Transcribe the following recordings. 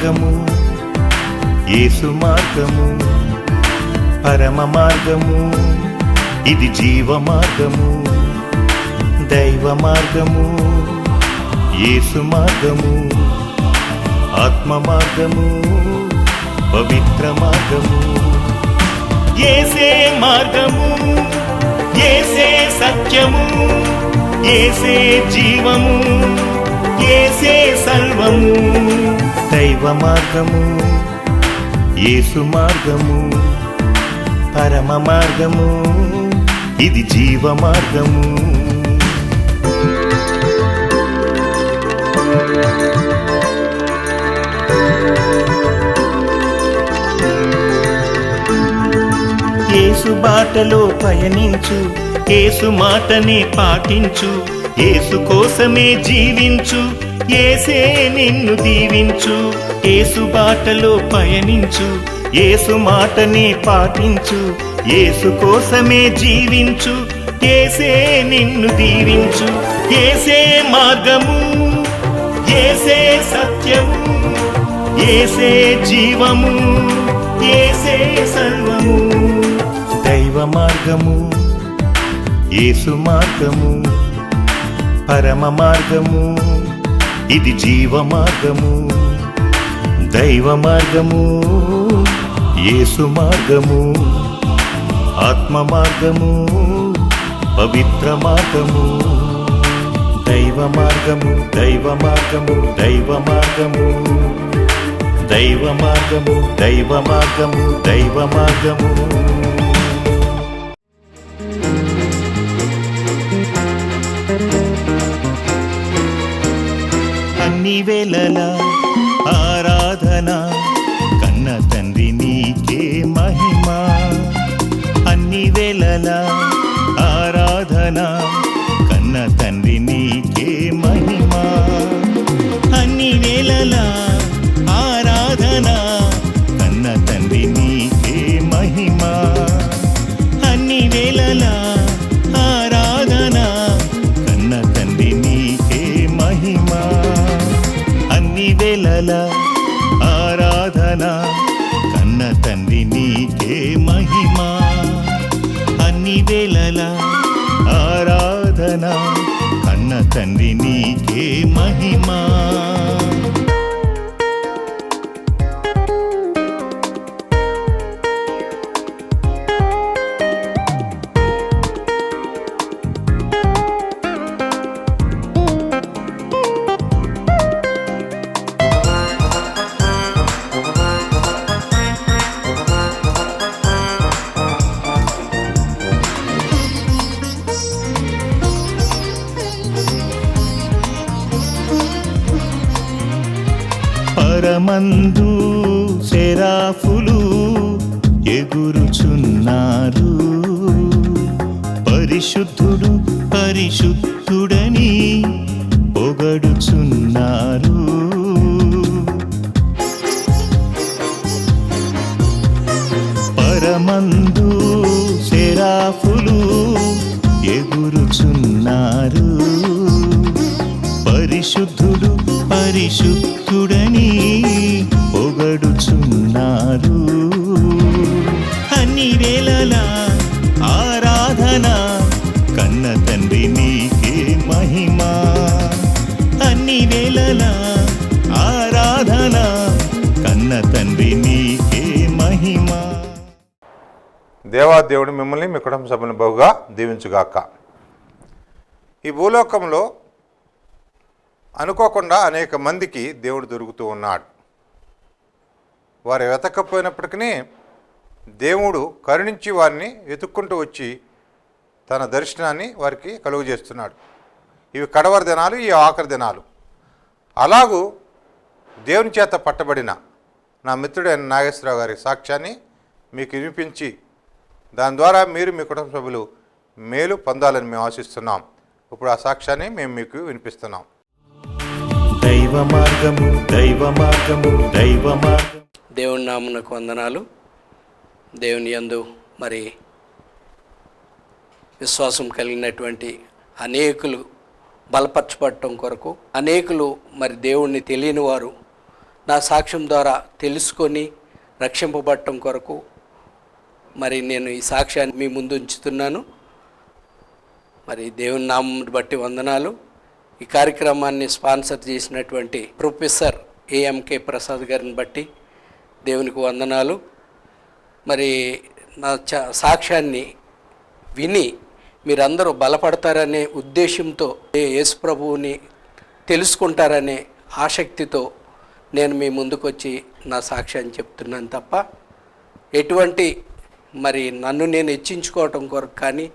మార్గము యేసు మార్గము పరమ మార్గము ఇది జీవ మార్గము దైవ మార్గము యేసు మార్గము ఆత్మ మార్గము పవిత్ర మార్గము. ఏసే మార్గము ఏసే సత్యము ఏసే జీవము ఏసే సర్వము దైవ మార్గము ఏసు మార్గము పరమ మార్గము ఇది జీవ మార్గము. ఏసు బాటలో పయనించు ఏసు మాటనే పాటించు ఏసు కోసమే జీవించు ఏసే నిన్ను దీవించు ఏసు బాటలో పయనించు ఏసు మాటనే పాటించు ఏసు కోసమే జీవించు ఏసే నిన్ను దీవించు ఏసే మార్గము ఏసే సత్యము ఏసే జీవము ఏసే సర్వము. దైవ మార్గము ఏసు మార్గము. పరమ మార్గము. ఇది జీవ మార్గము దైవ మార్గము యేసు మార్గము ఆత్మ మార్గము పవిత్ర మార్గము. దైవ మార్గము దైవ మార్గము దైవ మార్గము. దైవ మార్గము దైవ మార్గము దైవ మార్గము. వేళలా ఆరాధన కన్న తండ్రి నీకే మహిమ. అన్ని వేళల ఆరాధన కన్న తండ్రి నీకే మహిమా. పరిశుద్ధుడని పొగడుచున్నారు. దేవుడు మిమ్మల్ని మీ కుటుంబ సభ్యులను బహుగా దీవించుగాక. ఈ భూలోకంలో అనుకోకుండా అనేక మందికి దేవుడు దొరుకుతూ ఉన్నాడు. వారు వెతకపోయినప్పటికీ దేవుడు కరుణించి వారిని వెతుక్కుంటూ వచ్చి తన దర్శనాన్ని వారికి కలుగు చేస్తున్నాడు ఇవి కడవరి దినాలు ఈ ఆఖరి దినాలు. అలాగూ దేవుని చేత పట్టబడిన నా మిత్రుడైన నాగేశ్వరరావు గారి సాక్ష్యాన్ని మీకు వినిపించి దాని ద్వారా మీరు మీ కుటుంబ సభ్యులు మేలు పొందాలని మేము ఆశిస్తున్నాం. ఇప్పుడు ఆ సాక్ష్యాన్ని మేము మీకు వినిపిస్తున్నాం. దైవ మార్గము దైవ మార్గము దైవ మార్గము. దేవుని నామునకు వందనాలు. దేవుని యందు మరి విశ్వాసం కలిగినటువంటి అనేకులు బలపరచబడటం కొరకు అనేకులు మరి దేవుణ్ణి తెలియని వారు నా సాక్ష్యం ద్వారా తెలుసుకొని రక్షింపబడటం కొరకు మరి నేను ఈ సాక్ష్యాన్ని మీ ముందు ఉంచుతున్నాను. మరి దేవుని నామం బట్టి వందనాలు. ఈ కార్యక్రమాన్ని స్పాన్సర్ చేసినటువంటి ప్రొఫెసర్ ఏఎంకే ప్రసాద్ గారిని బట్టి దేవునికి వందనాలు. మరి నా చ సాక్ష్యాన్ని విని మీరందరూ బలపడతారనే ఉద్దేశంతో ఏ యేసు ప్రభువుని తెలుసుకుంటారనే ఆసక్తితో నేను మీ ముందుకొచ్చి నా సాక్ష్యాన్ని చెప్తున్నాను తప్ప ఎటువంటి మరి నన్ను నేను హెచ్చించుకోవటం కొరకు కానీ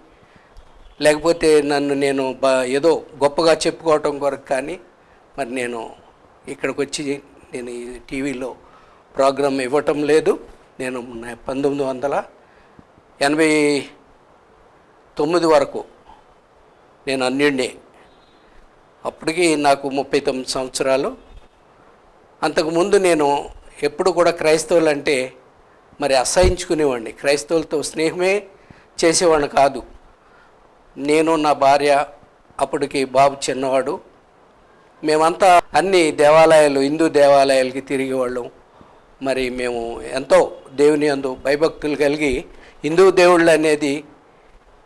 లేకపోతే నన్ను నేను బ ఏదో గొప్పగా చెప్పుకోవటం కొరకు కానీ మరి నేను ఇక్కడికి వచ్చి నేను ఈ టీవీలో ప్రోగ్రాం ఇవ్వటం లేదు. నేను పంతొమ్మిది వందల ఎనభై తొమ్మిది వరకు నేను అన్యుడిని అప్పటికి నాకు ముప్పై తొమ్మిది సంవత్సరాలు. అంతకుముందు నేను ఎప్పుడు కూడా క్రైస్తవులు అంటే మరి అసహించుకునేవాడిని. క్రైస్తవులతో స్నేహమే చేసేవాడిని కాదు. నేను నా భార్య అప్పటికి బాబు చిన్నవాడు. మేమంతా అన్ని దేవాలయాలు హిందూ దేవాలయాలకి తిరిగేవాళ్ళం. మరి మేము ఎంతో దేవుని యందు భయభక్తులు కలిగి హిందూ దేవుళ్ళు అనేది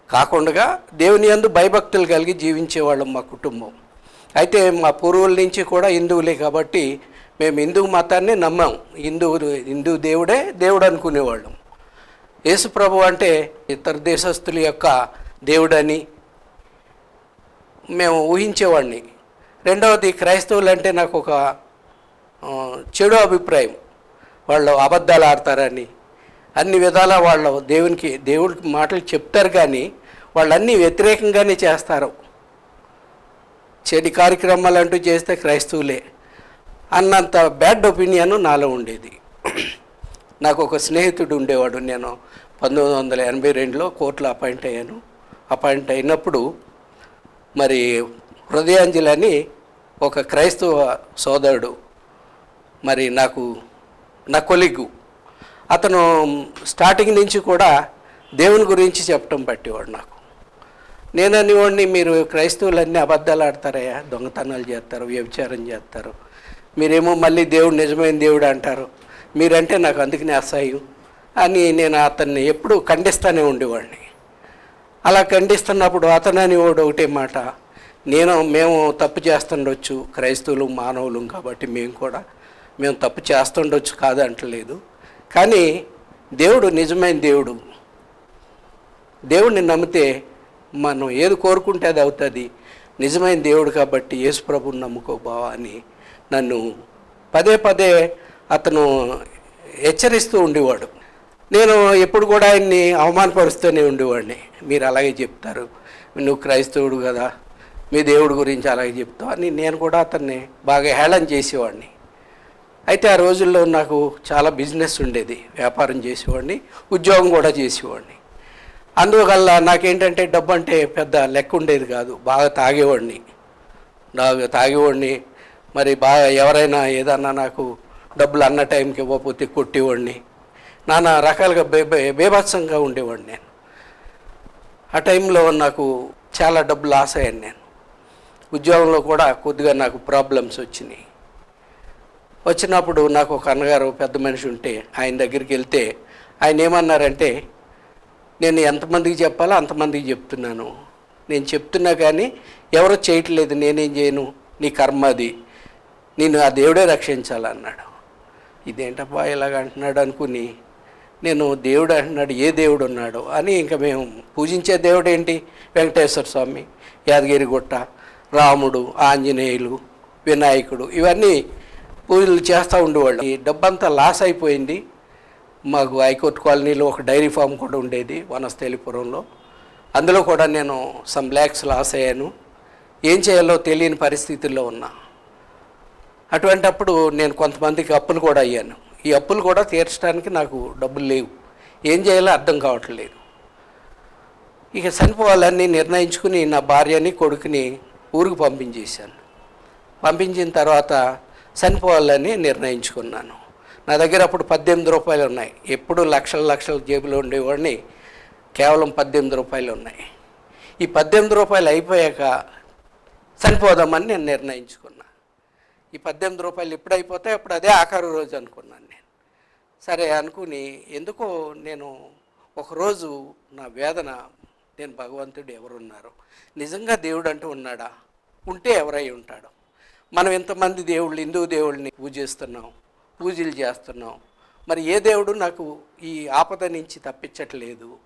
కాకుండా దేవుని యందు భయభక్తులు కలిగి జీవించేవాళ్ళం మా కుటుంబం. అయితే మా పూర్వుల నుంచి కూడా హిందువులే కాబట్టి మేము హిందూ మతాన్ని నమ్మాం. హిందూ హిందూ దేవుడే దేవుడు అనుకునేవాళ్ళం. యేసుప్రభు అంటే ఇతర దేశస్తుల యొక్క దేవుడని మేము ఊహించేవాడిని. రెండవది క్రైస్తవులు అంటే నాకు ఒక చెడు అభిప్రాయం. వాళ్ళు అబద్ధాలు ఆడతారని. అన్ని విధాల వాళ్ళు దేవునికి దేవుడికి మాటలు చెప్తారు కానీ వాళ్ళన్నీ వ్యతిరేకంగానే చేస్తారు. చెడు కార్యక్రమాలు అంటూ చేస్తే క్రైస్తవులే. అన్నంత బ్యాడ్ ఒపీనియన్ నాలో ఉండేది. నాకు ఒక స్నేహితుడు ఉండేవాడు. నేను పంతొమ్మిది వందల ఎనభై రెండులో కోర్టులో అపాయింట్ అయ్యాను. అపాయింట్ అయినప్పుడు మరి హృదయాంజలి అని ఒక క్రైస్తవ సోదరుడు మరి నాకు నా కొలిగ్గు అతను స్టార్టింగ్ నుంచి కూడా దేవుని గురించి చెప్పటం పట్టేవాడు నాకు. నేను అనేవాడిని మీరు క్రైస్తవులన్నీ అబద్ధాలు ఆడతారయ్యా దొంగతనాలు చేస్తారు వ్యభిచారం చేస్తారు మీరేమో మళ్ళీ దేవుడు నిజమైన దేవుడు అంటారు. మీరంటే నాకు అందుకనే అసహ్యం అని నేను అతన్ని ఎప్పుడూ ఖండిస్తూనే ఉండేవాడిని. అలా ఖండిస్తున్నప్పుడు అతనని వాడు ఒకటే మాట నేను మేము తప్పు చేస్తుండొచ్చు క్రైస్తవులు మానవులు కాబట్టి మేము కూడా మేము తప్పు చేస్తుండొచ్చు కాదు అంటలేదు. కానీ దేవుడు నిజమైన దేవుడు. దేవుడిని నమ్మితే మనం ఏది కోరుకుంటే అది అవుతుంది. నిజమైన దేవుడు కాబట్టి యేసు ప్రభుని నమ్ముకో బావా అని నన్ను పదే పదే అతను హెచ్చరిస్తూ ఉండేవాడు. నేను ఎప్పుడు కూడా ఆయన్ని అవమానపరుస్తూనే ఉండేవాడిని. మీరు అలాగే చెప్తారు. నువ్వు క్రైస్తవుడు కదా మీ దేవుడి గురించి అలాగే చెప్తావు అని నేను కూడా అతన్ని బాగా హేళన చేసేవాడిని. అయితే ఆ రోజుల్లో నాకు చాలా బిజినెస్ ఉండేది వ్యాపారం చేసేవాడిని ఉద్యోగం కూడా చేసేవాడిని. అందువల్ల నాకేంటంటే డబ్బు అంటే పెద్ద లెక్క ఉండేది కాదు బాగా తాగేవాడిని. బాగా తాగేవాడిని మరి బాగా ఎవరైనా ఏదన్నా నాకు డబ్బులు అన్న టైంకి ఇవ్వకపోతే కొట్టేవాడిని. నానా రకాలుగా బే బేభత్సంగా ఉండేవాడిని నేను. ఆ టైంలో నాకు చాలా డబ్బు లాస్ అయ్యాను నేను. ఉద్యోగంలో కూడా కొద్దిగా నాకు ప్రాబ్లమ్స్ వచ్చినాయి. వచ్చినప్పుడు నాకు ఒక అన్నగారు పెద్ద మనిషి ఉంటే ఆయన దగ్గరికి వెళ్తే ఆయన ఏమన్నారంటే నేను ఎంతమందికి చెప్పాలో అంతమందికి చెప్తున్నాను. నేను చెప్తున్నా కానీ ఎవరో చేయట్లేదు నేనేం చేయను. నీ కర్మ అది. నేను ఆ దేవుడే రక్షించాలన్నాడు. ఇదేంటబ్బా ఇలాగ అంటున్నాడు అనుకుని నేను దేవుడు అంటున్నాడు ఏ దేవుడు ఉన్నాడు అని ఇంకా మేము పూజించే దేవుడు ఏంటి వెంకటేశ్వర స్వామి యాదగిరిగుట్ట రాముడు ఆంజనేయులు వినాయకుడు ఇవన్నీ పూజలు చేస్తూ ఉండేవాళ్ళు. ఈ డబ్బంతా లాస్ అయిపోయింది. మాకు హైకోర్టు కాలనీలో ఒక డైరీ ఫామ్ కూడా ఉండేది వనస్థలిపురంలో. అందులో కూడా నేను సమ్ ల్యాక్స్ లాస్ అయ్యాను. ఏం చేయాలో తెలియని పరిస్థితుల్లో ఉన్నా. అటువంటప్పుడు నేను కొంతమందికి అప్పులు కూడా అయ్యాను. ఈ అప్పులు కూడా తీర్చడానికి నాకు డబ్బులు లేవు. ఏం చేయాలో అర్థం కావట్లేదు. ఇక చనిపోవాలని నిర్ణయించుకుని నా భార్యని కొడుకుని ఊరికి పంపించేశాను. పంపించిన తర్వాత చనిపోవాలని నిర్ణయించుకున్నాను. నా దగ్గర అప్పుడు పద్దెనిమిది రూపాయలు ఉన్నాయి. ఎప్పుడు లక్షల లక్షల జేబులో ఉండేవాడిని. కేవలం పద్దెనిమిది రూపాయలు ఉన్నాయి. ఈ పద్దెనిమిది రూపాయలు అయిపోయాక చనిపోదామని నేను నిర్ణయించుకున్నాను. ఈ పద్దెనిమిది రూపాయలు ఇప్పుడైపోతే ఇప్పుడు అప్పుడు అదే ఆఖరి రోజు అనుకున్నాను నేను. సరే అనుకుని ఎందుకో నేను ఒకరోజు నా వేదన నేను భగవంతుడు ఎవరున్నారు? నిజంగా దేవుడు అంటూ ఉన్నాడా? ఉంటే ఎవరై ఉంటాడు? మనం ఎంతమంది దేవుళ్ళు హిందూ దేవుళ్ళని పూజిస్తున్నాం పూజలు చేస్తున్నాం మరి ఏ దేవుడు నాకు ఈ ఆపద నుంచి తప్పించట్లేదు?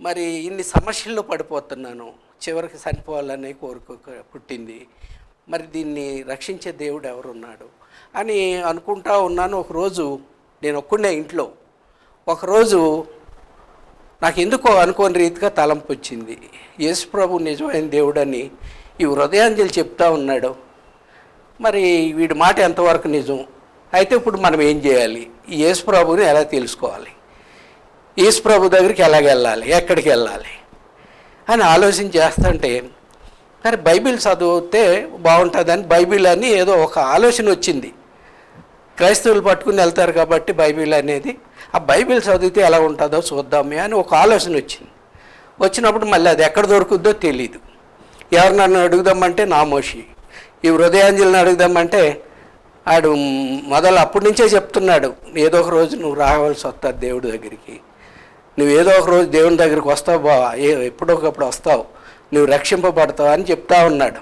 మరి ఇన్ని సమస్యల్లో పడిపోతున్నాను చివరికి చనిపోవాలనే కోరిక పుట్టింది. మరి దీన్ని రక్షించే దేవుడు ఎవరున్నాడు అని అనుకుంటా ఉన్నాను. ఒకరోజు నేను ఒక్కడే ఇంట్లో. ఒకరోజు నాకు ఎందుకో అనుకోని రీతిగా తలంపు వచ్చింది. యేసు ప్రభు నిజమైన దేవుడని ఈ హృదయాంజలి చెప్తా ఉన్నాడు. మరి వీడి మాట ఎంతవరకు నిజం? అయితే ఇప్పుడు మనం ఏం చేయాలి? ఈ యేసు ప్రభుని ఎలా తెలుసుకోవాలి? యేసు ప్రభు దగ్గరికి ఎలాగెళ్ళాలి? ఎక్కడికి వెళ్ళాలి అని ఆలోచన చేస్తుంటే కానీ బైబిల్ చదివితే బాగుంటుందని బైబిల్ అని ఏదో ఒక ఆలోచన వచ్చింది. క్రైస్తవులు పట్టుకుని వెళ్తారు కాబట్టి బైబిల్ అనేది. ఆ బైబిల్ చదివితే ఎలా ఉంటుందో చూద్దామే అని ఒక ఆలోచన వచ్చింది. వచ్చినప్పుడు మళ్ళీ అది ఎక్కడ దొరుకుద్దో తెలీదు. ఎవరు నన్ను అడుగుదామంటే నామోషి ఈ హృదయాంజలిని అడుగుదామంటే ఆడు మొదలు అప్పటి నుంచే చెప్తున్నాడు. ఏదో ఒక రోజు నువ్వు రావాల్సి వస్తుంది దేవుడి దగ్గరికి. నువ్వు ఏదో ఒక రోజు దేవుని దగ్గరికి వస్తావు బావా ఏ ఎప్పుడో ఒకప్పుడు వస్తావు. నువ్వు రక్షింపబడతావు అని చెప్తా ఉన్నాడు.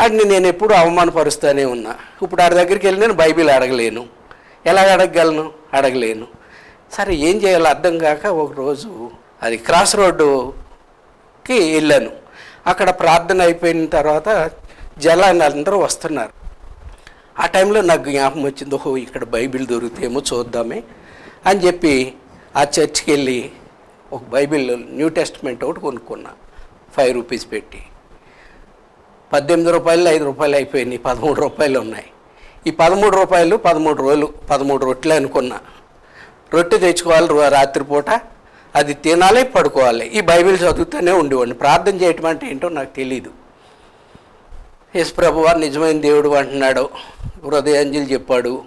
ఆడిని నేను ఎప్పుడు అవమానపరుస్తూనే ఉన్నా. ఇప్పుడు ఆడి దగ్గరికి వెళ్ళి నేను బైబిల్ అడగలేను. ఎలా అడగగలను? అడగలేను. సరే ఏం చేయాలో అర్థం కాక ఒకరోజు అది క్రాస్ రోడ్డుకి వెళ్ళాను. అక్కడ ప్రార్థన అయిపోయిన తర్వాత జలాన్ని అందరూ వస్తున్నారు. ఆ టైంలో నాకు జ్ఞాపకం వచ్చింది ఓహో ఇక్కడ బైబిల్ దొరుకుతాయేమో చూద్దామే అని చెప్పి ఆ చర్చ్కి వెళ్ళి ఒక బైబిల్ న్యూ టెస్ట్మెంట్ ఒకటి కొనుక్కున్నాను ఫైవ్ రూపీస్ పెట్టి. పద్దెనిమిది రూపాయలు ఐదు రూపాయలు అయిపోయినాయి పదమూడు రూపాయలు ఉన్నాయి. ఈ పదమూడు రూపాయలు పదమూడు రోజులు పదమూడు రొట్టెలు అనుకున్నా. రొట్టె తెచ్చుకోవాలి రాత్రిపూట. అది తినాలి పడుకోవాలి. ఈ బైబిల్ చదువుతూనే ఉండేవాడిని. ప్రార్థన చేయటం అంటే ఏంటో నాకు తెలీదు. యశ్ ప్రభు వారు నిజమైన దేవుడు అంటున్నాడు. హృదయాంజలి చెప్పాడు.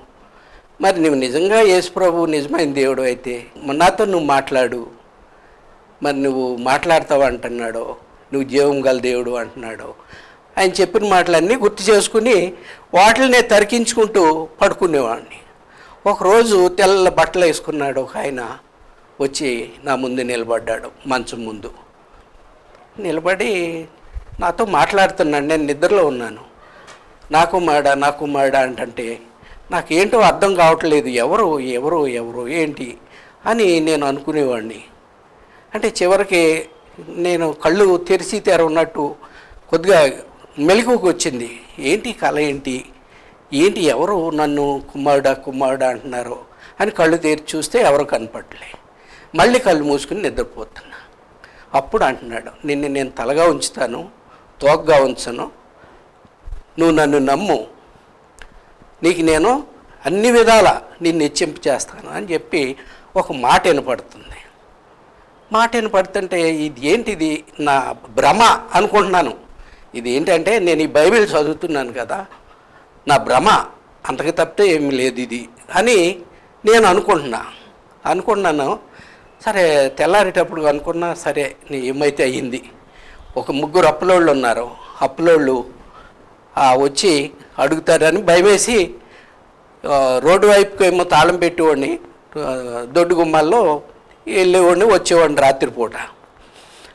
మరి నువ్వు నిజంగా యేసు ప్రభు నిజమైన దేవుడు అయితే నాతో నువ్వు మాట్లాడు. మరి నువ్వు మాట్లాడతావు అంటున్నాడో. నువ్వు జీవం గల దేవుడు అంటున్నాడు. ఆయన చెప్పిన మాటలన్నీ గుర్తు చేసుకుని వాటిని తరికించుకుంటూ పడుకునేవాడిని. ఒకరోజు తెల్ల బట్టలు వేసుకున్నాడు ఒక ఆయన. వచ్చి నా ముందు నిలబడ్డాడు మంచం ముందు. నిలబడి నాతో మాట్లాడుతున్నాడు నేను నిద్రలో ఉన్నాను. నాకు మాడా నాకు మాడా అంటంటే నాకేంటో అర్థం కావట్లేదు ఎవరు ఎవరు ఎవరు ఏంటి? అని నేను అనుకునేవాడిని. అంటే చివరికి నేను కళ్ళు తెరిచి తెర ఉన్నట్టు కొద్దిగా మెలకువకు వచ్చింది. ఏంటి కళ ఏంటి? ఏంటి ఎవరు నన్ను కుమారుడా కుమారుడా అంటున్నారు అని కళ్ళు తెరిచి చూస్తే ఎవరు కనపడలే. మళ్ళీ కళ్ళు మూసుకుని నిద్రపోతున్నా. అప్పుడు అంటున్నాడు నిన్ను నేను తలగా ఉంచుతాను తోకగా ఉంచను. నువ్వు నన్ను నమ్ము. నీకు నేను అన్ని విధాల నిన్ను హెచ్చింపు చేస్తాను అని చెప్పి ఒక మాట వినపడుతుంది. మాటను పడుతుంటే ఇది ఏంటిది? నా భ్రమ అనుకుంటున్నాను. ఇది ఏంటంటే నేను ఈ బైబిల్ చదువుతున్నాను కదా నా భ్రమ. అంతకు తప్పితే ఏమీ లేదు ఇది అని నేను అనుకుంటున్నా. అనుకున్నాను. సరే తెల్లారేటప్పుడు అనుకున్నా సరే నీ ఏమైతే అయ్యింది? ఒక ముగ్గురు అప్పులోళ్ళు ఉన్నారు. అప్పులోళ్ళు ఆ, వచ్చి అడుగుతారని భయమేసి రోడ్డు వైపుకి ఏమో తాళం పెట్టుకొని దొడ్డు గుమ్మాల్లో వెళ్ళేవాడిని వచ్చేవాడిని రాత్రిపూట.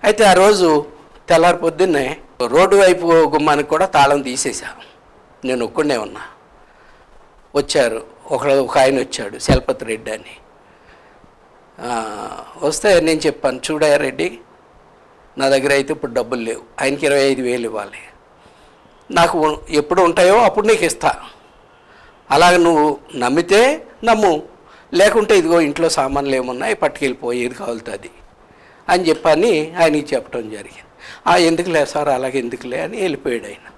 అయితే ఆ రోజు తెల్లారి పొద్దున్నే రోడ్డు వైపు గుమ్మానికి కూడా తాళం తీసేసా నేను ఒక్కడే ఉన్నా. వచ్చారు. ఒక ఒక ఆయన వచ్చాడు శలపతి రెడ్డి అని. వస్తే నేను చెప్పాను చూడయ్య రెడ్డి నా దగ్గర అయితే ఇప్పుడు డబ్బులు లేవు. ఆయనకి ఇరవై ఐదు వేలు ఇవ్వాలి. నాకు ఎప్పుడు ఉంటాయో అప్పుడు నీకు ఇస్తా. అలాగ నువ్వు నమ్మితే నమ్ము. లేకుంటే ఇదిగో ఇంట్లో సామాన్లు ఏమున్నాయి పట్టుకెళ్ళిపోయి ఏది కావాలుతుంది అని చెప్పని ఆయనకి చెప్పడం జరిగింది. ఆ ఎందుకులే సార్ అలాగే ఎందుకులే? అని వెళ్ళిపోయాడు ఆయన.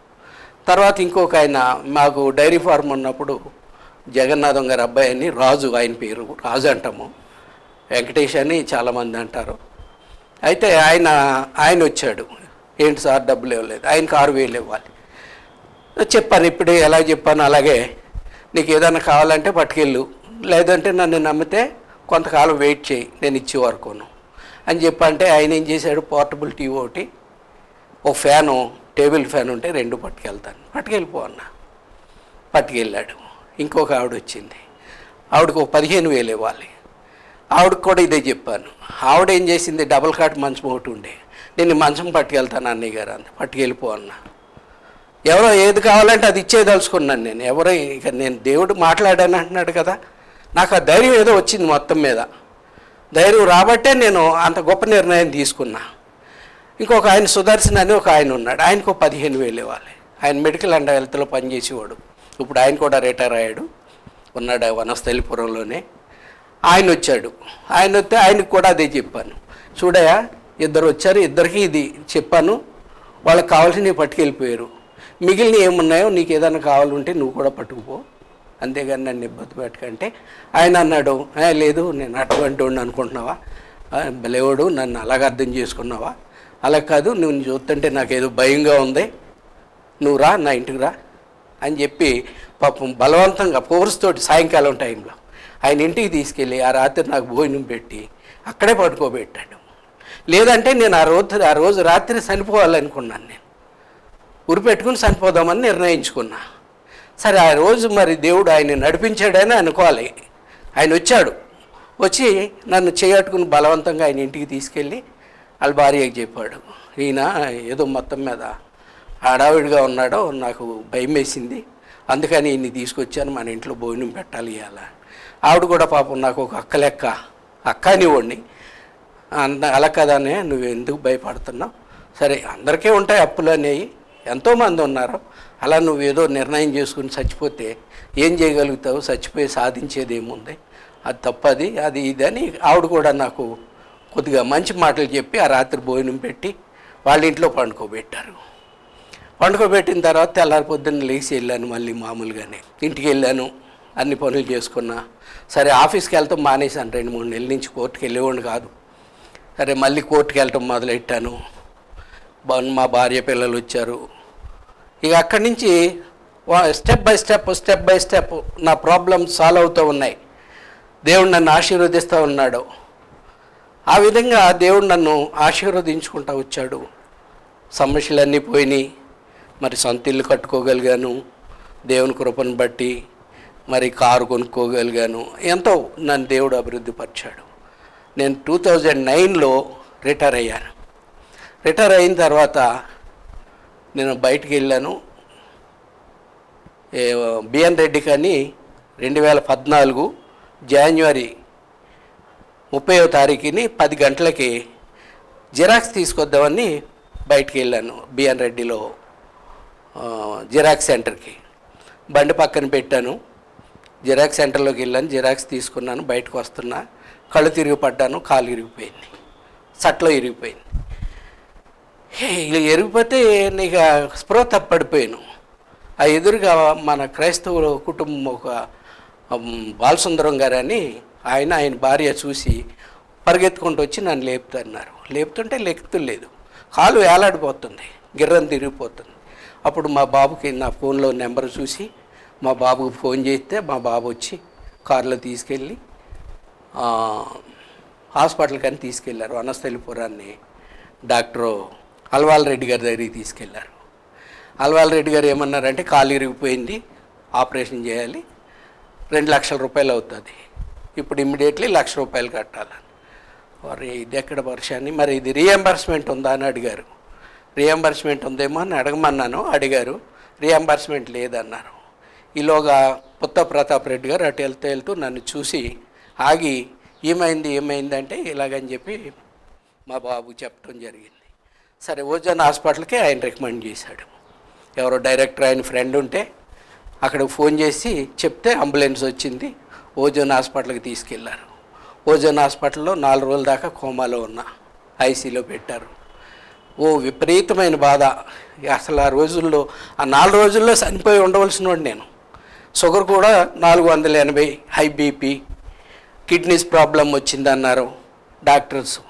తర్వాత ఇంకొక ఆయన మాకు డైరీ ఫార్మ్ ఉన్నప్పుడు జగన్నాథం గారి అబ్బాయి అని రాజు ఆయన పేరు రాజు అంటాము. వెంకటేష్ అని చాలామంది అంటారు. అయితే ఆయన ఆయన వచ్చాడు. ఏంటి సార్ డబ్బులు ఇవ్వలేదు. ఆయన ఆరు వేలు ఇవ్వాలి. చెప్పాను ఇప్పుడే ఎలా చెప్పాను అలాగే నీకు ఏదైనా కావాలంటే పట్టుకెళ్ళు. లేదంటే నన్ను నమ్మితే కొంతకాలం వెయిట్ చేయి నేను ఇచ్చే వరకును. అని చెప్పంటే ఆయన ఏం చేశాడు? పోర్టబుల్ టీవీ ఒకటి ఒక ఫ్యాను టేబుల్ ఫ్యాన్ ఉంటే రెండు పట్టుకెళ్తాను. పట్టుకెళ్ళిపో అన్న. పట్టుకెళ్ళాడు. ఇంకొక ఆవిడ వచ్చింది. ఆవిడకు ఒక పదిహేను వేలు ఇవ్వాలి. ఆవిడకి కూడా ఇదే చెప్పాను. ఆవిడ ఏం చేసింది? డబుల్ కాట్ మంచం ఒకటి ఉండే. నేను మంచం పట్టుకెళ్తాను అన్నయ్య గారు అంత పట్టుకెళ్ళిపో అన్న. ఎవరో ఏది కావాలంటే అది ఇచ్చేదలుచుకున్నాను నేను. ఎవరో ఇక నేను దేవుడు మాట్లాడాను అంటున్నాడు కదా. నాకు ఆ ధైర్యం ఏదో వచ్చింది మొత్తం మీద. ధైర్యం రాబట్టే నేను అంత గొప్ప నిర్ణయం తీసుకున్నా. ఇంకొక ఆయన సుదర్శన్ అని ఒక ఆయన ఉన్నాడు. ఆయనకు ఒక పదిహేను వేలు ఇవ్వాలి. ఆయన మెడికల్ అండ్ హెల్త్లో పనిచేసేవాడు. ఇప్పుడు ఆయన కూడా రిటైర్ అయ్యాడు. ఉన్నాడు వనస్థలిపురంలోనే. ఆయన వచ్చాడు. ఆయన వస్తే ఆయనకు కూడా అదే చెప్పాను. చూడయా ఇద్దరు వచ్చారు. ఇద్దరికి ఇది చెప్పాను. వాళ్ళకి కావాల్సినవి పట్టుకెళ్ళిపోయారు. మిగిలిన ఏమున్నాయో నీకు ఏదైనా కావాలంటే నువ్వు కూడా పట్టుకుపో. అంతేగాని నన్ను ఇబ్బంది పెట్టకంటే ఆయన అన్నాడు లేదు నేను అటువంటి వాడిని అనుకుంటున్నావా? లేవుడు నన్ను అలాగ అర్థం చేసుకున్నావా? అలా కాదు నువ్వు చూస్తుంటే నాకు ఏదో భయంగా ఉంది. నువ్వు రా నా ఇంటికి రా. అని చెప్పి పాపం బలవంతంగా పోర్స్తోటి సాయంకాలం టైంలో ఆయన ఇంటికి తీసుకెళ్ళి ఆ రాత్రి నాకు భోజనం పెట్టి అక్కడే పడుకోబెట్టాడు. లేదంటే నేను ఆ రోజు ఆ రోజు రాత్రి చనిపోవాలనుకున్నాను నేను. ఉరిపెట్టుకుని చనిపోదామని నిర్ణయించుకున్నా. సరే ఆ రోజు మరి దేవుడు ఆయన నడిపించాడని అనుకోవాలి. ఆయన వచ్చాడు. వచ్చి నన్ను చేయట్టుకుని బలవంతంగా ఆయన ఇంటికి తీసుకెళ్ళి వాళ్ళ భార్యకి చెప్పాడు. ఈయన ఏదో మొత్తం మీద హడావిడిగా ఉన్నాడో నాకు భయం వేసింది. అందుకని ఈయన్ని తీసుకొచ్చాను మన ఇంట్లో భోజనం పెట్టాలి అలా ఆవిడ కూడా పాపం నాకు ఒక అక్క లెక్క అక్క అనివ్వండి అంత అలా కదానే నువ్వు ఎందుకు భయపడుతున్నావు? సరే అందరికీ ఉంటాయి అప్పులు అనేవి. ఎంతోమంది ఉన్నారు. అలా నువ్వు ఏదో నిర్ణయం చేసుకుని చచ్చిపోతే ఏం చేయగలుగుతావు? చచ్చిపోయి సాధించేది ఏముంది? అది తప్పది అది ఇది అని ఆవిడ కూడా నాకు కొద్దిగా మంచి మాటలు చెప్పి ఆ రాత్రి భోజనం పెట్టి వాళ్ళ ఇంట్లో పండుకోబెట్టారు. పండుకోబెట్టిన తర్వాత తెల్లారి పొద్దున్న లేచి వెళ్ళాను మళ్ళీ మామూలుగానే. ఇంటికి వెళ్ళాను అన్ని పనులు చేసుకున్నా. సరే ఆఫీస్కి వెళ్తాం మానేశాను. రెండు మూడు నెలల నుంచి కోర్టుకి వెళ్ళేవాడిని కాదు. సరే మళ్ళీ కోర్టుకి వెళ్ళటం మొదలెట్టాను. మా భార్య పిల్లలు వచ్చారు. ఇక అక్కడి నుంచి step by step step by step నా ప్రాబ్లమ్స్ సాల్వ్ అవుతూ ఉన్నాయి. దేవుడు నన్ను ఆశీర్వదిస్తూ ఉన్నాడు. ఆ విధంగా దేవుడు నన్ను ఆశీర్వదించుకుంటూ వచ్చాడు. సమస్యలన్నీ పోయినాయి. మరి సొంత ఇల్లు కట్టుకోగలిగాను. దేవుని కృపను బట్టి మరి కారు కొనుక్కోగలిగాను. ఎంతో నన్ను దేవుడు అభివృద్ధి పరిచాడు. నేను టూ థౌజండ్ నైన్లో రిటైర్ అయ్యాను. రిటైర్ అయిన తర్వాత నేను బయటికి వెళ్ళాను. బిఎన్ రెడ్డి కానీ రెండు వేల పద్నాలుగు జాన్వరి ముప్పైవ తారీఖుని పది గంటలకి జిరాక్స్ తీసుకొద్దామని బయటికి వెళ్ళాను బిఎన్ రెడ్డిలో జిరాక్స్ సెంటర్కి. బండి పక్కన పెట్టాను. జిరాక్స్ సెంటర్లోకి వెళ్ళాను జిరాక్స్ తీసుకున్నాను బయటకు వస్తున్నా. కళ్ళు తిరిగి పడ్డాను కాలు ఇరిగిపోయింది. సట్లో ఇరిగిపోయింది. ఇలా ఎరిగిపోతే నీకు ఆ స్పృహ తప్పడిపోయాను. ఆ ఎదురుగా మన క్రైస్తవ కుటుంబం ఒక బాలసుందరం గారని ఆయన ఆయన భార్య చూసి పరిగెత్తుకుంటూ వచ్చి నన్ను లేపుతున్నారు. లేపుతుంటే లెక్కుతులేదు కాలు వేలాడిపోతుంది గిర్రం తిరిగిపోతుంది. అప్పుడు మా బాబుకి నా ఫోన్లో నెంబర్ చూసి మా బాబుకి ఫోన్ చేస్తే మా బాబు వచ్చి కారులో తీసుకెళ్ళి హాస్పిటల్కి అని తీసుకెళ్ళారు. వనస్థలిపురాన్ని డాక్టరు అల్వాల్ రెడ్డి గారి దగ్గరికి తీసుకెళ్ళారు. అల్వాల్ రెడ్డి గారు ఏమన్నారంటే కాలు ఇరిగిపోయింది ఆపరేషన్ చేయాలి రెండు లక్షల రూపాయలు అవుతుంది. ఇప్పుడు ఇమ్మీడియట్లీ లక్ష రూపాయలు కట్టాలని. మరి ఇది ఎక్కడ వర్షాన్ని మరి ఇది రీఎంబర్స్మెంట్ ఉందా అని అడిగారు. రీఎంబర్స్మెంట్ ఉందేమో అని అడగమన్నాను అడిగారు. రీఎంబర్స్మెంట్ లేదన్నారు. ఈలోగా పుత్త ప్రతాప్ రెడ్డి గారు అటు వెళ్తూ వెళ్తూ నన్ను చూసి ఆగి ఏమైంది ఏమైంది అంటే ఇలాగని చెప్పి మా బాబు చెప్పడం జరిగింది. సరే ఓజన్ హాస్పిటల్కి ఆయన రికమెండ్ చేశాడు. ఎవరో డైరెక్టర్ ఆయన ఫ్రెండ్ ఉంటే అక్కడికి ఫోన్ చేసి చెప్తే అంబులెన్స్ వచ్చింది ఓజోన్ హాస్పిటల్కి తీసుకెళ్ళారు. ఓజోన్ హాస్పిటల్లో నాలుగు రోజుల దాకా కోమాలో ఉన్నా ఐసీలో పెట్టారు. ఓ విపరీతమైన బాధ. అసలు ఆ రోజుల్లో ఆ నాలుగు రోజుల్లో చనిపోయి ఉండవలసిన వాడు నేను. షుగర్ కూడా నాలుగు వందల ఎనభై హై బీపీ కిడ్నీస్ ప్రాబ్లం వచ్చిందన్నారు డాక్టర్స్.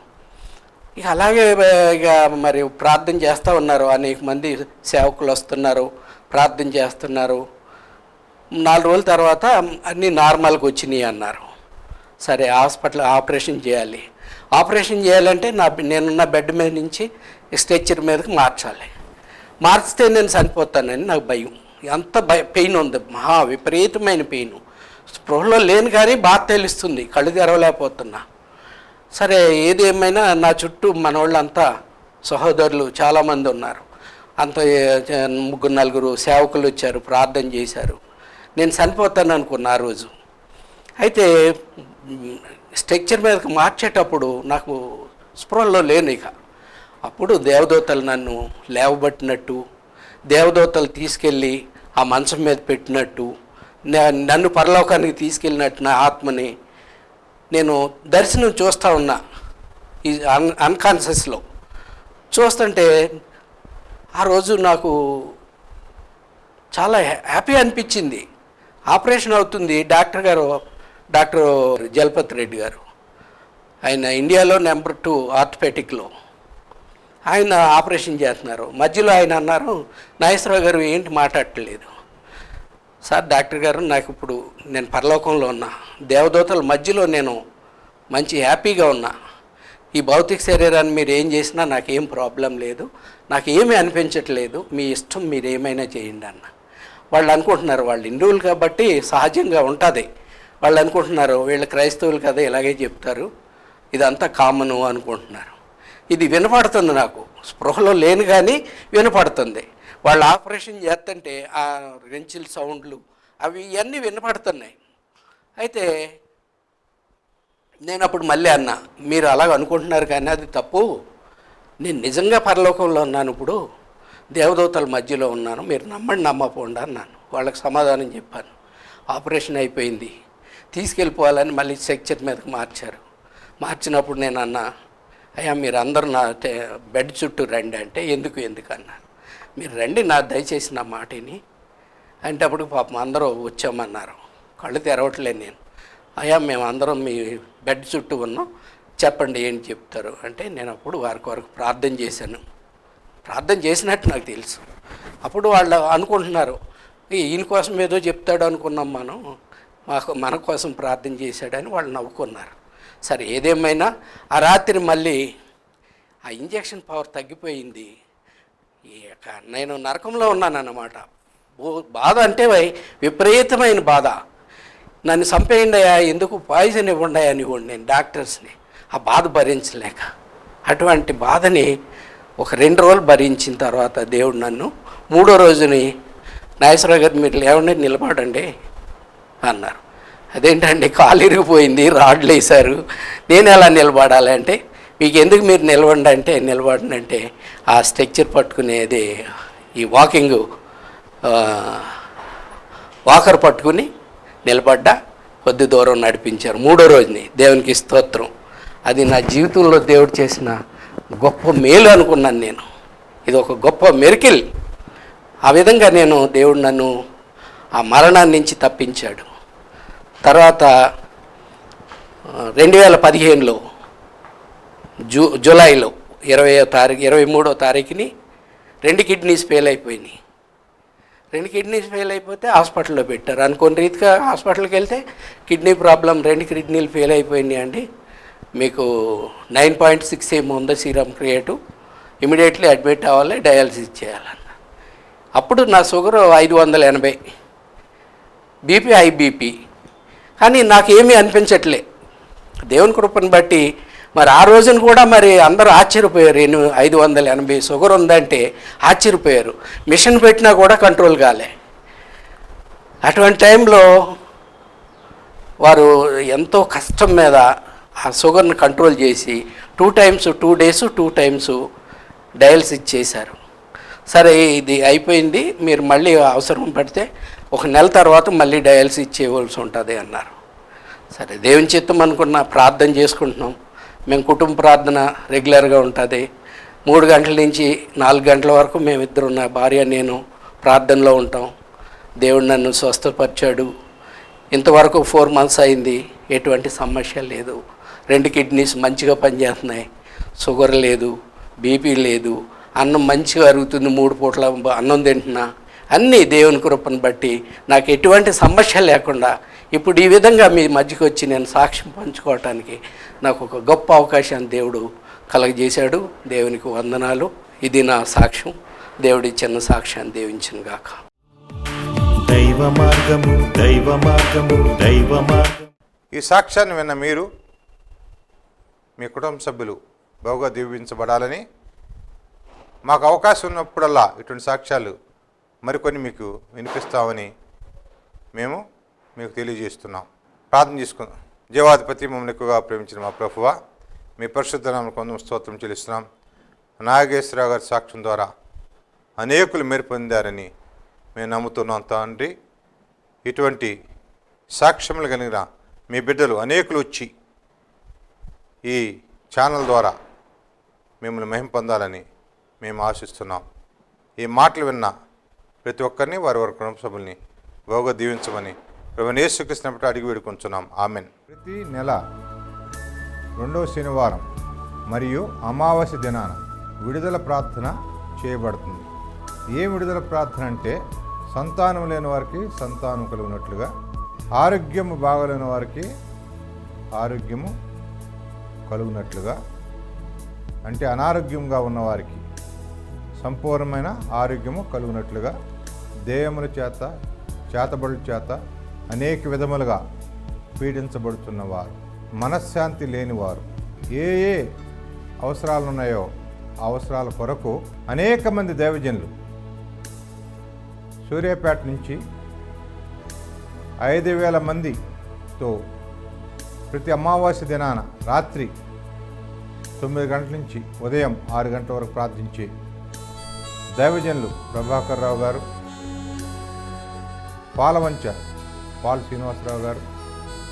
ఇక అలాగే ఇక మరి ప్రార్థన చేస్తూ ఉన్నారు. అనేక మంది సేవకులు వస్తున్నారు ప్రార్థన చేస్తున్నారు. నాలుగు రోజుల తర్వాత అన్నీ నార్మల్కి వచ్చినాయి అన్నారు. సరే హాస్పిటల్ ఆపరేషన్ చేయాలి. ఆపరేషన్ చేయాలంటే నా నేనున్న బెడ్ మీద నుంచి స్ట్రెచ్చర్ మీదకి మార్చాలి. మార్చితే నేను చనిపోతానని నాకు భయం. ఎంత భయ పెయిన్ ఉంది. మహా విపరీతమైన పెయిన్. స్పృహలో లేని కానీ బాధ తెలుస్తుంది. కళ్ళు తెరవలేకపోతున్నా. సరే ఏది ఏమైనా నా చుట్టూ మనోళ్ళంతా సహోదరులు చాలామంది ఉన్నారు. అంత ముగ్గురు నలుగురు సేవకులు వచ్చారు ప్రార్థన చేశారు. నేను చనిపోతాను అనుకున్నా ఆ రోజు. అయితే స్ట్రక్చర్ మీదకి మార్చేటప్పుడు నాకు స్పృహలో లేను ఇక. అప్పుడు దేవదూతలు నన్ను లేవబట్టినట్టు దేవదూతలు తీసుకెళ్ళి ఆ మంచం మీద పెట్టినట్టు నన్ను పరలోకానికి తీసుకెళ్ళినట్టు నా ఆత్మని నేను దర్శనం చూస్తూ ఉన్నా ఈ అన్ అన్కాన్షియస్లో. చూస్తుంటే ఆ రోజు నాకు చాలా హ్యా- హ్యాపీ అనిపించింది. ఆపరేషన్ అవుతుంది డాక్టర్ గారు డాక్టర్ జలపత్ రెడ్డి గారు. ఆయన ఇండియాలో నెంబర్ టూ ఆర్థోపెటిక్లో. ఆయన ఆపరేషన్ చేస్తున్నారు. మధ్యలో ఆయన అన్నారు నాగేశ్వరరావు గారు ఏంటి మాట్లాడలేదు సార్ డాక్టర్ గారు నాకు ఇప్పుడు నేను పరలోకంలో ఉన్నా. దేవదూతల మధ్యలో నేను మంచి హ్యాపీగా ఉన్నా. ఈ భౌతిక శరీరాన్ని మీరు ఏం చేసినా నాకేం ప్రాబ్లం లేదు. నాకు ఏమీ అనిపించట్లేదు. మీ ఇష్టం మీరు ఏమైనా చేయండి అన్న. వాళ్ళు అనుకుంటున్నారు వాళ్ళు హిందువులు కాబట్టి సహజంగా ఉంటుంది. వాళ్ళు అనుకుంటున్నారు వీళ్ళు క్రైస్తవులు కదా ఇలాగే చెప్తారు. ఇదంతా కామను అనుకుంటున్నారు. ఇది వినపడుతుంది నాకు. స్పృహలో లేను కానీ వినపడుతుంది. వాళ్ళు ఆపరేషన్ చేస్తుంటే ఆ రెంచిల్ సౌండ్లు అవి ఇవన్నీ వినపడుతున్నాయి. అయితే నేను అప్పుడు మళ్ళీ అన్నా మీరు అలాగ అనుకుంటున్నారు కానీ అది తప్పు. నేను నిజంగా పరలోకంలో ఉన్నాను ఇప్పుడు. దేవదూతల మధ్యలో ఉన్నాను. మీరు నమ్మండి నమ్మపోండి అన్నాను. వాళ్ళకి సమాధానం చెప్పాను. ఆపరేషన్ అయిపోయింది. తీసుకెళ్ళిపోవాలని మళ్ళీ స్ట్రక్చర్ మీదకి మార్చారు. మార్చినప్పుడు నేను అన్నా అయ్యా మీరు అందరూ నా బెడ్ చుట్టూ రండి అంటే ఎందుకు ఎందుకు అన్నాను. మీరు రండి నా దయచేసి నా మాటని. అంటే అప్పుడు పాపం అందరూ వచ్చామన్నారు. కళ్ళు తెరవట్లేదు నేను. అయ్యా మేము అందరం మీ బెడ్ చుట్టూ ఉన్నాం. చెప్పండి ఏంటి చెప్తారు? అంటే నేను అప్పుడు వారికి వరకు ప్రార్థన చేశాను. ప్రార్థన చేసినట్టు నాకు తెలుసు. అప్పుడు వాళ్ళు అనుకుంటున్నారు ఈయన కోసం ఏదో చెప్తాడు అనుకున్నాం మనం. మాకు మన కోసం ప్రార్థన చేశాడని వాళ్ళు నవ్వుకున్నారు. సరే ఏదేమైనా ఆ రాత్రి మళ్ళీ ఆ ఇంజెక్షన్ పవర్ తగ్గిపోయింది. ఇక నేను నరకంలో ఉన్నానన్నమాట. ఓ- బాధ అంటే వై- విపరీతమైన బాధ. నన్ను చంపేయండియా ఎందుకు పాయిజన్ ఇవ్వండి అని నేను డాక్టర్స్ని. ఆ బాధ భరించలేక. అటువంటి బాధని ఒక రెండు రోజులు భరించిన తర్వాత దేవుడు నన్ను మూడో రోజుని నాగేశ్వరరావు గారు మీరు లేవండి నిలబడండి అన్నారు. అదేంటండి కాలు ఇరిగిపోయింది రాడ్లు వేశారు. నేను ఎలా నిలబడాలి అంటే మీకు ఎందుకు మీరు నిలవండి అంటే నిలబడినంటే ఆ స్ట్రక్చర్ పట్టుకునేది ఈ వాకింగ్ వాకర్ పట్టుకుని నిలబడ్డా కొద్ది దూరం నడిపించారు. మూడో రోజుని దేవునికి స్తోత్రం. అది నా జీవితంలో దేవుడు చేసిన గొప్ప మేలు అనుకున్నాను నేను. ఇది ఒక గొప్ప మెరికిల్. ఆ విధంగా నేను దేవుడు నన్ను ఆ మరణాన్ని నుంచి తప్పించాడు. తర్వాత రెండు వేల పదిహేనులో జూ జూలైలో ఇరవయో తారీఖు ఇరవై మూడో తారీఖుని రెండు కిడ్నీస్ ఫెయిల్ అయిపోయినాయి. రెండు కిడ్నీస్ ఫెయిల్ అయిపోతే హాస్పిటల్లో పెట్టారు. అనుకోని రీతిగా హాస్పిటల్కి వెళ్తే కిడ్నీ ప్రాబ్లం రెండు కిడ్నీలు ఫెయిల్ అయిపోయినాయి అండి. మీకు నైన్ పాయింట్ సిక్స్ ఏమో ఉందో సీరం క్రియేటివ్. ఇమీడియట్లీ అడ్మిట్ అవ్వాలి డయాలసిస్ చేయాలన్న. అప్పుడు నా షుగర్ ఐదు వందల ఎనభై. బీపీ హై బీపీ కానీ నాకేమీ అనిపించట్లే. దేవుని కృపను బట్టి మరి ఆ రోజున కూడా మరి అందరూ ఆశ్చర్యపోయారు. ఎన్ని ఐదు వందల ఎనభై షుగర్ ఉందంటే ఆశ్చర్యపోయారు. మిషన్ పెట్టినా కూడా కంట్రోల్ కాలే. అటువంటి టైంలో వారు ఎంతో కష్టం మీద ఆ షుగర్ని కంట్రోల్ చేసి two times two days two times dialysis చేశారు సరే ఇది అయిపోయింది. మీరు మళ్ళీ అవసరం పడితే ఒక నెల తర్వాత మళ్ళీ డయాలసిస్ చేయవలసి ఉంటుంది అన్నారు. సరే దేవుని చిత్తం అనుకున్న ప్రార్థన చేసుకుంటున్నాం. మేము కుటుంబ ప్రార్థన రెగ్యులర్గా ఉంటుంది. మూడు గంటల నుంచి నాలుగు గంటల వరకు మేమిద్దరు నా భార్య నేను ప్రార్థనలో ఉంటాం. దేవుడు నన్ను స్వస్థపరిచాడు. ఇంతవరకు ఫోర్ మంత్స్ అయింది. ఎటువంటి సమస్య లేదు. రెండు కిడ్నీస్ మంచిగా పనిచేస్తున్నాయి. షుగర్ లేదు బీపీ లేదు. అన్నం మంచిగా అరుగుతుంది. మూడు పూట్ల అన్నం తింటున్నా. అన్నీ దేవుని కృపను బట్టి నాకు ఎటువంటి సమస్య లేకుండా ఇప్పుడు ఈ విధంగా మీ మధ్యకి వచ్చి నేను సాక్ష్యం పంచుకోవటానికి నాకు ఒక గొప్ప అవకాశాన్ని దేవుడు కలగజేశాడు. దేవునికి వందనాలు. ఇది నా సాక్ష్యం. దేవుడి చిన్న సాక్ష్యాన్ని దీవించిన గాక దైవ మార్గము దైవ మార్గము దైవ మార్గం ఈ సాక్ష్యాన్ని విన్న మీరు మీ కుటుంబ సభ్యులు బాగా దీవించబడాలని మాకు అవకాశం ఉన్నప్పుడల్లా ఇటువంటి సాక్ష్యాలు మరికొన్ని మీకు వినిపిస్తామని మేము మీకు తెలియజేస్తున్నాం. ప్రార్థన చేసుకుందాం. జీవాధిపతి మమ్మల్ని ఎక్కువగా ప్రేమించిన మా ప్రభువ మీ పరిశుద్ధ నామమునకు కొంచెం స్తోత్రం చెల్లిస్తున్నాం. నాగేశ్వరరావు గారి సాక్ష్యం ద్వారా అనేకులు మేలు పొందారని మేము నమ్ముతున్నాం తండ్రి. ఇటువంటి సాక్ష్యములు కలిగిన మీ బిడ్డలు అనేకులు వచ్చి ఈ ఛానల్ ద్వారా మిమ్మల్ని మహిం పొందాలని మేము ఆశిస్తున్నాం. ఈ మాటలు విన్న ప్రతి ఒక్కరిని వారి వారి కుటుంబ సభ్యుల్ని బాగా దీవించమని ప్రభు యేసుకృష్ణపటి అడిగి వేడుకుంటున్నాం ఆమెన్. ప్రతి నెల రెండవ శనివారం మరియు అమావాస్య దినాన విడుదల ప్రార్థన చేయబడుతుంది. ఏ విడుదల ప్రార్థన అంటే సంతానం లేని వారికి సంతానం కలిగినట్లుగా ఆరోగ్యము బాగలేని వారికి ఆరోగ్యము కలుగునట్లుగా అంటే అనారోగ్యంగా ఉన్నవారికి సంపూర్ణమైన ఆరోగ్యము కలుగునట్లుగా దేయముల చేత చేతబడుల చేత అనేక విధములుగా పీడించబడుతున్నవారు. మనశ్శాంతి లేనివారు. ఏ ఏ అవసరాలు ఉన్నాయో అవసరాల కొరకు అనేక మంది దైవజనులు సూర్యాపేట నుంచి ఐదు వేల మందితో ప్రతి అమావాస్య దినాన రాత్రి తొమ్మిది గంటల నుంచి ఉదయం ఆరు గంటల వరకు ప్రార్థించి దైవజనులు ప్రభాకర్ రావు గారు పాలవంచ పాల్ శ్రీనివాసరావు గారు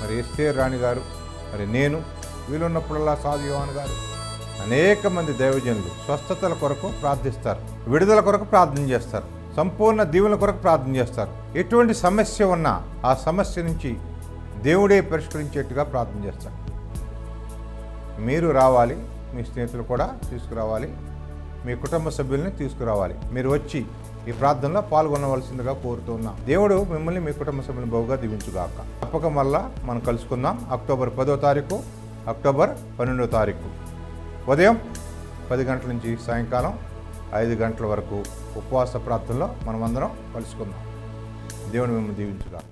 మరి ఎస్ఏ రాణి గారు మరి నేను వీలున్నప్పుడల్లా సాధు యోహాన్ గారు. అనేక మంది దైవజనులు స్వస్థతల కొరకు ప్రార్థిస్తారు విడుదల కొరకు ప్రార్థన చేస్తారు సంపూర్ణ దీవుల కొరకు ప్రార్థన చేస్తారు. ఎటువంటి సమస్య ఉన్నా ఆ సమస్య నుంచి దేవుడే పరిష్కరించేట్టుగా ప్రార్థన చేస్తారు. మీరు రావాలి మీ స్నేహితులు కూడా తీసుకురావాలి మీ కుటుంబ సభ్యుల్ని తీసుకురావాలి. మీరు వచ్చి ఈ ప్రార్థనలో పాల్గొనవలసిందిగా కోరుతున్నాం. దేవుడు మిమ్మల్ని మీ కుటుంబ సభ్యులను బహుగా దీవించుగాక. తప్పక మళ్ళా మనం కలుసుకుందాం అక్టోబర్ పదో తారీఖు అక్టోబర్ పన్నెండో తారీఖు. ఉదయం పది గంటల నుంచి సాయంకాలం ఐదు గంటల వరకు ఉపవాస ప్రార్థనలో మనమందరం కలుసుకుందాం. దేవుడు మిమ్మల్ని దీవించుగాక.